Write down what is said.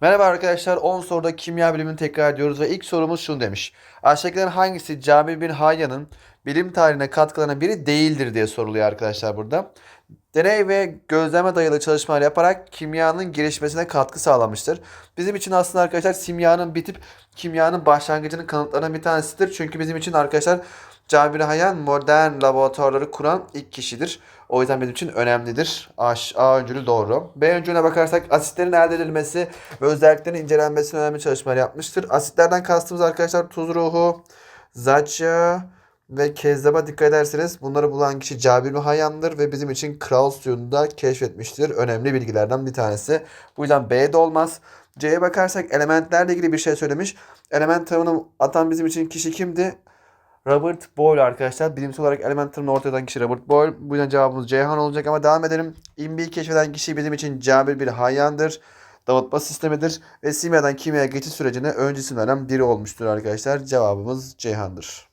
Merhaba arkadaşlar 10 soruda kimya bilimini tekrar ediyoruz ve ilk sorumuz şunu demiş. Aşağıdakilerin hangisi Cabir bin Hayyan'ın bilim tarihine katkılarından biri değildir diye soruluyor arkadaşlar burada. Deney ve gözleme dayalı çalışmalar yaparak kimyanın gelişmesine katkı sağlamıştır. Bizim için aslında arkadaşlar simyanın bitip kimyanın başlangıcının kanıtlarından bir tanesidir. Çünkü bizim için arkadaşlar Cabir Hayyan modern laboratuvarları kuran ilk kişidir. O yüzden bizim için önemlidir. A, A öncülü doğru. B öncülüne bakarsak asitlerin elde edilmesi ve özelliklerinin incelenmesine önemli çalışmalar yapmıştır. Asitlerden kastımız arkadaşlar tuz ruhu, zaça ve kezzaba dikkat ederseniz bunları bulan kişi Cabir Hayyan'dır ve bizim için kral suyunu da keşfetmiştir. Önemli bilgilerden bir tanesi. Bu yüzden B de olmaz. C'ye bakarsak elementlerle ilgili bir şey söylemiş. Element tanımını atan bizim için kişi kimdi? Robert Boyle arkadaşlar. Bilimsel olarak element tanımını ortaya atan kişi Robert Boyle. Bu yüzden cevabımız Ceyhan olacak ama devam edelim. İmbiyi keşfeden kişi bizim için Cabir bir Hayyan'dır. Dağıtma sistemidir ve simyadan kimyaya geçiş sürecine öncüsü veren biri olmuştur arkadaşlar. Cevabımız Ceyhan'dır.